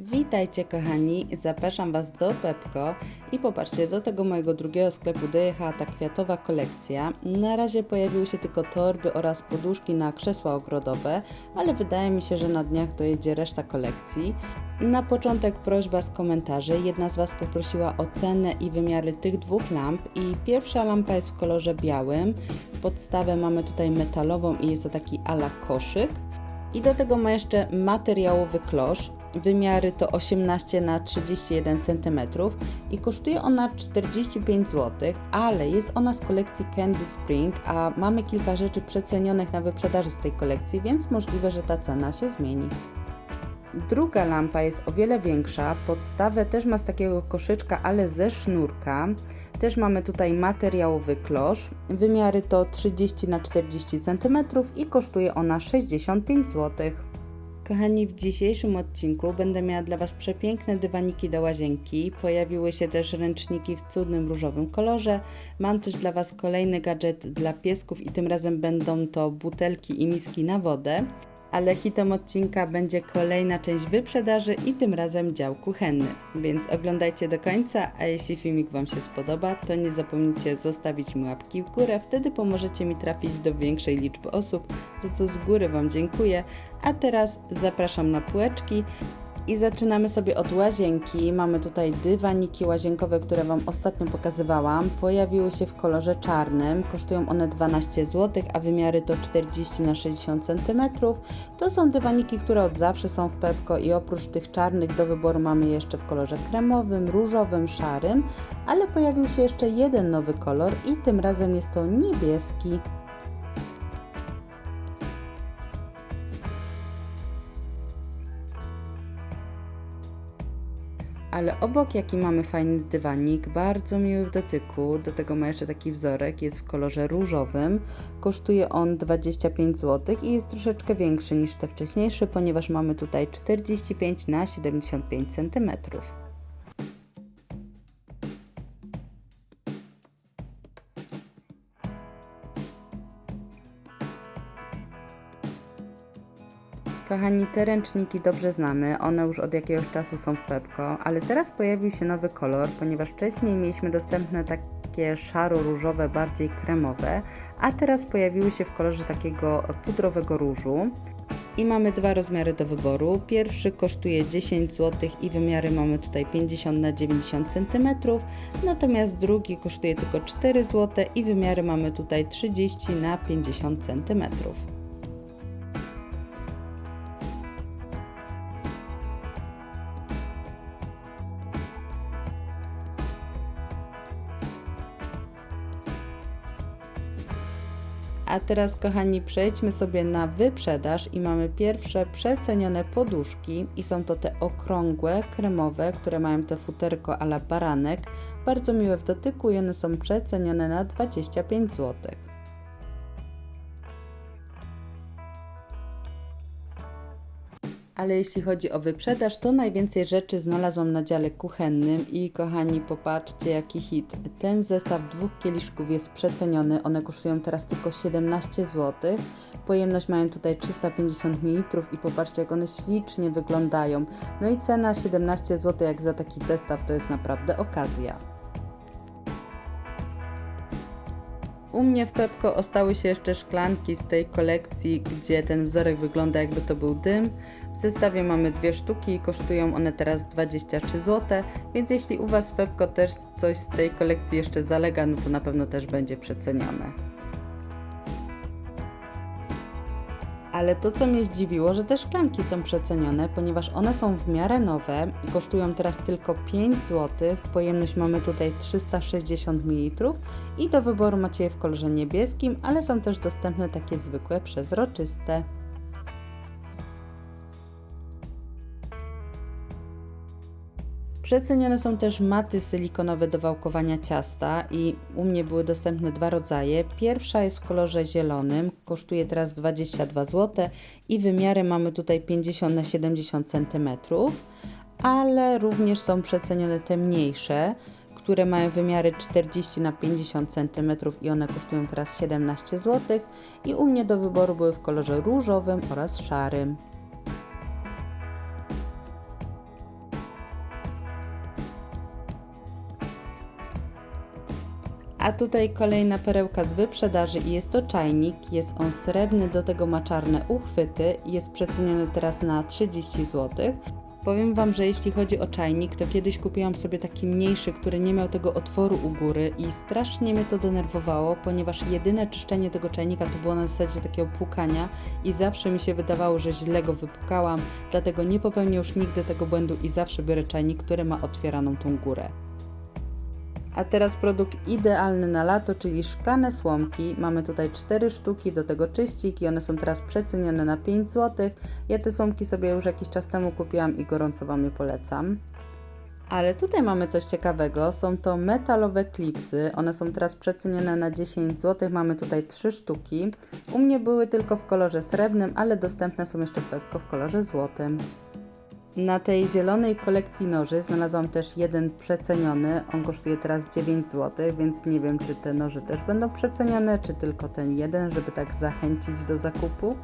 Witajcie kochani, zapraszam Was do Pepko i popatrzcie, do tego mojego drugiego sklepu dojechała ta kwiatowa kolekcja. Na razie pojawiły się tylko torby oraz poduszki na krzesła ogrodowe, ale wydaje mi się, że na dniach dojedzie reszta kolekcji. Na początek prośba z komentarzy. Jedna z Was poprosiła o cenę i wymiary tych dwóch lamp i pierwsza lampa jest w kolorze białym. Podstawę mamy tutaj metalową i jest to taki ala koszyk. I do tego ma jeszcze materiałowy klosz. Wymiary to 18 na 31 cm i kosztuje ona 45 zł, ale jest ona z kolekcji Candy Spring, a mamy kilka rzeczy przecenionych na wyprzedaży z tej kolekcji, więc możliwe, że ta cena się zmieni. Druga lampa jest o wiele większa, podstawę też ma z takiego koszyczka, ale ze sznurka. Też mamy tutaj materiałowy klosz. Wymiary to 30 na 40 cm i kosztuje ona 65 zł. Kochani, w dzisiejszym odcinku będę miała dla Was przepiękne dywaniki do łazienki. Pojawiły się też ręczniki w cudnym różowym kolorze. Mam też dla Was kolejny gadżet dla piesków i tym razem będą to butelki i miski na wodę. Ale hitem odcinka będzie kolejna część wyprzedaży i tym razem dział kuchenny. Więc oglądajcie do końca, a jeśli filmik Wam się spodoba, to nie zapomnijcie zostawić mi łapki w górę, wtedy pomożecie mi trafić do większej liczby osób, za co z góry Wam dziękuję. A teraz zapraszam na półeczki i zaczynamy sobie od łazienki. Mamy tutaj dywaniki łazienkowe, które Wam ostatnio pokazywałam. Pojawiły się w kolorze czarnym. Kosztują one 12 zł, a wymiary to 40 na 60 cm. To są dywaniki, które od zawsze są w Pepko i oprócz tych czarnych do wyboru mamy jeszcze w kolorze kremowym, różowym, szarym, ale pojawił się jeszcze jeden nowy kolor i tym razem jest to niebieski. Ale obok jaki mamy fajny dywanik, bardzo miły w dotyku, do tego ma jeszcze taki wzorek, jest w kolorze różowym. Kosztuje on 25 zł i jest troszeczkę większy niż te wcześniejsze, ponieważ mamy tutaj 45 na 75 cm. Kochani, te ręczniki dobrze znamy, one już od jakiegoś czasu są w Pepko, ale teraz pojawił się nowy kolor, ponieważ wcześniej mieliśmy dostępne takie szaro-różowe, bardziej kremowe, a teraz pojawiły się w kolorze takiego pudrowego różu. I mamy dwa rozmiary do wyboru. Pierwszy kosztuje 10 zł i wymiary mamy tutaj 50 na 90 cm, natomiast drugi kosztuje tylko 4 zł i wymiary mamy tutaj 30 na 50 cm. A teraz, kochani, przejdźmy sobie na wyprzedaż i mamy pierwsze przecenione poduszki i są to te okrągłe, kremowe, które mają to futerko ala baranek. Bardzo miłe w dotyku i one są przecenione na 25 zł. Ale jeśli chodzi o wyprzedaż, to najwięcej rzeczy znalazłam na dziale kuchennym i kochani, popatrzcie jaki hit. Ten zestaw dwóch kieliszków jest przeceniony, one kosztują teraz tylko 17 zł. Pojemność mają tutaj 350 ml i popatrzcie jak one ślicznie wyglądają. No i cena 17 zł jak za taki zestaw to jest naprawdę okazja. U mnie w Pepko ostały się jeszcze szklanki z tej kolekcji, gdzie ten wzorek wygląda jakby to był dym. W zestawie mamy dwie sztuki i kosztują one teraz 23 zł, więc jeśli u Was w Pepko też coś z tej kolekcji jeszcze zalega, no to na pewno też będzie przecenione. Ale to, co mnie zdziwiło, że te szklanki są przecenione, ponieważ one są w miarę nowe i kosztują teraz tylko 5 zł. Pojemność mamy tutaj 360 ml i do wyboru macie je w kolorze niebieskim, ale są też dostępne takie zwykłe, przezroczyste. Przecenione są też maty silikonowe do wałkowania ciasta i u mnie były dostępne dwa rodzaje. Pierwsza jest w kolorze zielonym, kosztuje teraz 22 zł i wymiary mamy tutaj 50 na 70 cm, ale również są przecenione te mniejsze, które mają wymiary 40 na 50 cm i one kosztują teraz 17 zł i u mnie do wyboru były w kolorze różowym oraz szarym. A tutaj kolejna perełka z wyprzedaży i jest to czajnik. Jest on srebrny, do tego ma czarne uchwyty. Jest przeceniony teraz na 30 zł. Powiem Wam, że jeśli chodzi o czajnik, to kiedyś kupiłam sobie taki mniejszy, który nie miał tego otworu u góry i strasznie mnie to denerwowało, ponieważ jedyne czyszczenie tego czajnika to było na zasadzie takiego płukania i zawsze mi się wydawało, że źle go wypukałam, dlatego nie popełnię już nigdy tego błędu i zawsze biorę czajnik, który ma otwieraną tą górę. A teraz produkt idealny na lato, czyli szklane słomki. Mamy tutaj 4 sztuki, do tego czyścik i one są teraz przecenione na 5 zł. Ja te słomki sobie już jakiś czas temu kupiłam i gorąco Wam je polecam. Ale tutaj mamy coś ciekawego, są to metalowe klipsy, one są teraz przecenione na 10 zł, mamy tutaj 3 sztuki. U mnie były tylko w kolorze srebrnym, ale dostępne są jeszcze Pepko w kolorze złotym. Na tej zielonej kolekcji noży znalazłam też jeden przeceniony. On kosztuje teraz 9 zł, więc nie wiem, czy te noże też będą przecenione, czy tylko ten jeden, żeby tak zachęcić do zakupu.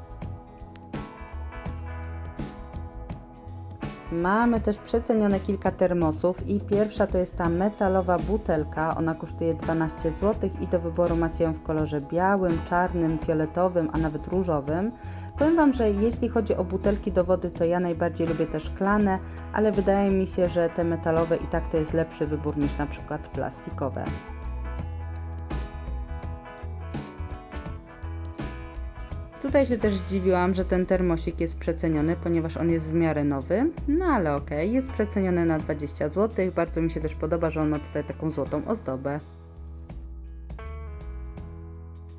Mamy też przecenione kilka termosów i pierwsza to jest ta metalowa butelka, ona kosztuje 12 zł i do wyboru macie ją w kolorze białym, czarnym, fioletowym, a nawet różowym. Powiem Wam, że jeśli chodzi o butelki do wody, to ja najbardziej lubię te szklane, ale wydaje mi się, że te metalowe i tak to jest lepszy wybór niż na przykład plastikowe. Tutaj się też zdziwiłam, że ten termosik jest przeceniony, ponieważ on jest w miarę nowy. No ale okej, okay, jest przeceniony na 20 zł. Bardzo mi się też podoba, że on ma tutaj taką złotą ozdobę.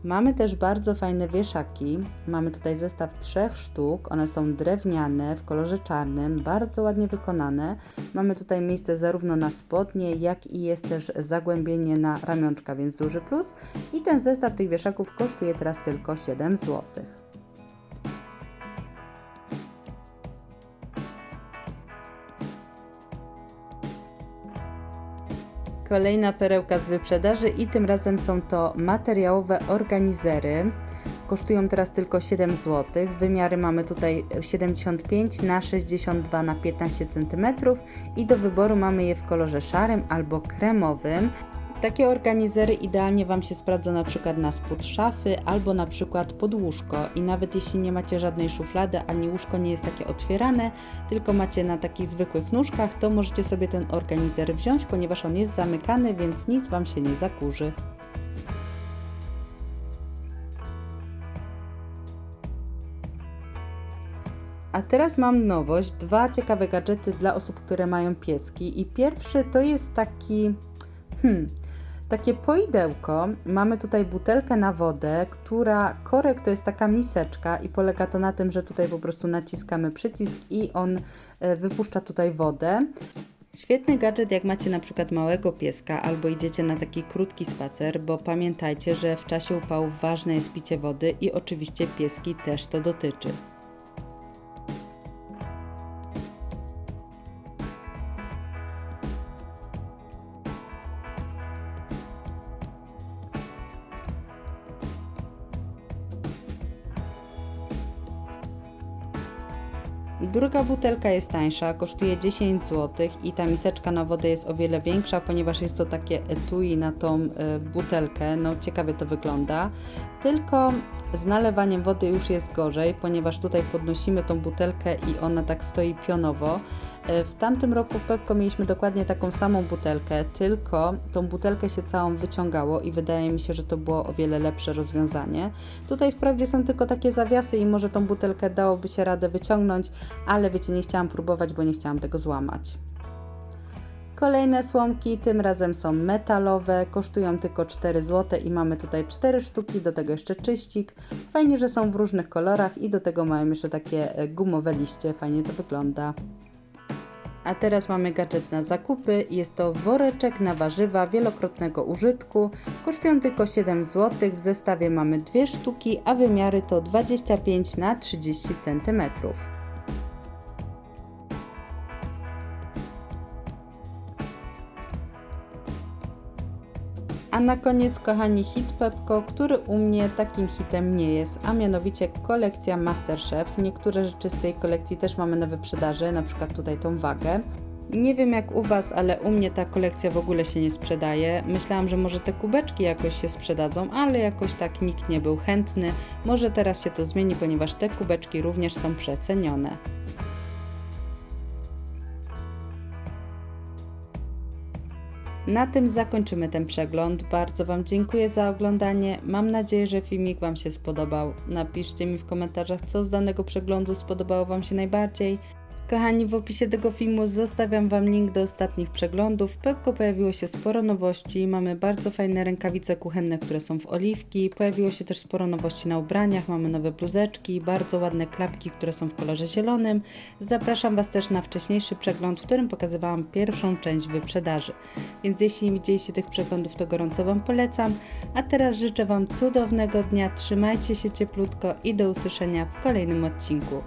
Mamy też bardzo fajne wieszaki. Mamy tutaj zestaw trzech sztuk. One są drewniane w kolorze czarnym, bardzo ładnie wykonane. Mamy tutaj miejsce zarówno na spodnie, jak i jest też zagłębienie na ramionczka, więc duży plus. I ten zestaw tych wieszaków kosztuje teraz tylko 7 złotych. Kolejna perełka z wyprzedaży i tym razem są to materiałowe organizery. Kosztują teraz tylko 7 zł. Wymiary mamy tutaj 75 na 62 na 15 cm i do wyboru mamy je w kolorze szarym albo kremowym. Takie organizery idealnie Wam się sprawdzą na przykład na spód szafy albo na przykład pod łóżko. I nawet jeśli nie macie żadnej szuflady, ani łóżko nie jest takie otwierane, tylko macie na takich zwykłych nóżkach, to możecie sobie ten organizer wziąć, ponieważ on jest zamykany, więc nic Wam się nie zakurzy. A teraz mam nowość, dwa ciekawe gadżety dla osób, które mają pieski. I pierwszy to jest taki hmm, takie poidełko. Mamy tutaj butelkę na wodę, która korek to jest taka miseczka i polega to na tym, że tutaj po prostu naciskamy przycisk i on e, wypuszcza tutaj wodę. Świetny gadżet, jak macie na przykład małego pieska albo idziecie na taki krótki spacer, bo pamiętajcie, że w czasie upałów ważne jest picie wody i oczywiście pieski też to dotyczy. Druga butelka jest tańsza, kosztuje 10 zł i ta miseczka na wodę jest o wiele większa, ponieważ jest to takie etui na tą y, butelkę. No ciekawie to wygląda. Tylko z nalewaniem wody już jest gorzej, ponieważ tutaj podnosimy tą butelkę i ona tak stoi pionowo. E, w tamtym roku w Pepko mieliśmy dokładnie taką samą butelkę, tylko tą butelkę się całą wyciągało i wydaje mi się, że to było o wiele lepsze rozwiązanie. Tutaj wprawdzie są tylko takie zawiasy i może tą butelkę dałoby się radę wyciągnąć, ale wiecie, nie chciałam próbować, bo nie chciałam tego złamać. Kolejne słomki, tym razem są metalowe, kosztują tylko 4 zł i mamy tutaj 4 sztuki, do tego jeszcze czyścik. Fajnie, że są w różnych kolorach i do tego mają jeszcze takie e, gumowe liście, fajnie to wygląda. A teraz mamy gadżet na zakupy. Jest to woreczek na warzywa wielokrotnego użytku. Kosztują tylko 7 zł. W zestawie mamy dwie sztuki, a wymiary to 25 na 30 cm. A na koniec, kochani, hit Pepko, który u mnie takim hitem nie jest, a mianowicie kolekcja Masterchef. Niektóre rzeczy z tej kolekcji też mamy na wyprzedaży, na przykład tutaj tą wagę. Nie wiem jak u Was, ale u mnie ta kolekcja w ogóle się nie sprzedaje. Myślałam, że może te kubeczki jakoś się sprzedadzą, ale jakoś tak nikt nie był chętny. Może teraz się to zmieni, ponieważ te kubeczki również są przecenione. Na tym zakończymy ten przegląd. Bardzo Wam dziękuję za oglądanie. Mam nadzieję, że filmik Wam się spodobał. Napiszcie mi w komentarzach, co z danego przeglądu spodobało Wam się najbardziej. Kochani, w opisie tego filmu zostawiam Wam link do ostatnich przeglądów. W Pepko pojawiło się sporo nowości. Mamy bardzo fajne rękawice kuchenne, które są w oliwki. Pojawiło się też sporo nowości na ubraniach. Mamy nowe bluzeczki, bardzo ładne klapki, które są w kolorze zielonym. Zapraszam Was też na wcześniejszy przegląd, w którym pokazywałam pierwszą część wyprzedaży. Więc jeśli nie widzieliście tych przeglądów, to gorąco Wam polecam. A teraz życzę Wam cudownego dnia. Trzymajcie się cieplutko i do usłyszenia w kolejnym odcinku.